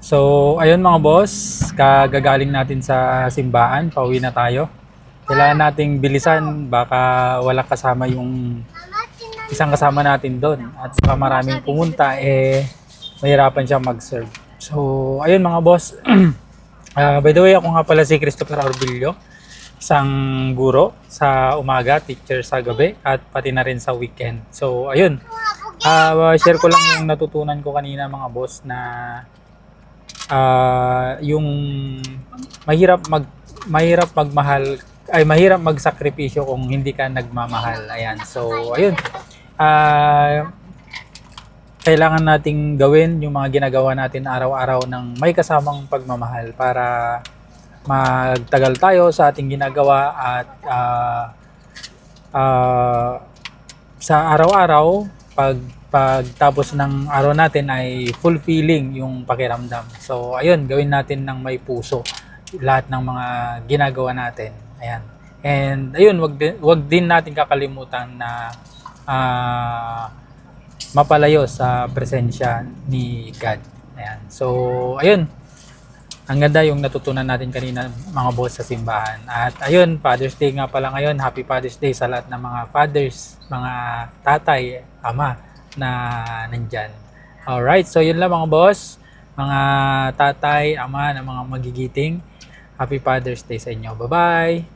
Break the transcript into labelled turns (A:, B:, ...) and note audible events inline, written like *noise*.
A: So, ayun mga boss, kagagaling natin sa simbahan, pauwi na tayo. Kailangan nating bilisan, baka wala kasama yung isang kasama natin doon. At saka maraming pumunta, eh, mahirapan siya mag-serve. So, ayun mga boss. *clears throat* Ah, by the way, ako nga pala si Christopher Orbillo, isang guro sa umaga, teacher sa gabi, at pati na rin sa weekend. So, ayun. Ah, share ko lang yung natutunan ko kanina mga boss na ah yung mahirap mag mahirap magmahal ay mahirap magsakripisyo kung hindi ka nagmamahal. Ayan. So, ayun. Ah kailangan nating gawin yung mga ginagawa natin araw-araw ng may kasamang pagmamahal para magtagal tayo sa ating ginagawa at ah, ah, sa araw-araw pag pagtapos ng araw natin ay fulfilling yung pakiramdam. So ayun, gawin natin ng may puso lahat ng mga ginagawa natin. Ayan. And ayun, wag wag din natin kakalimutan na ah, mapalayo sa presensya ni God. Ayan. So, ayun. Ang ganda yung natutunan natin kanina mga boss sa simbahan. At ayun, Father's Day nga pala ngayon. Happy Father's Day sa lahat ng mga fathers, mga tatay, ama na nandyan. Alright, so yun lang mga boss. Mga tatay, ama na mga magigiting. Happy Father's Day sa inyo. Bye-bye!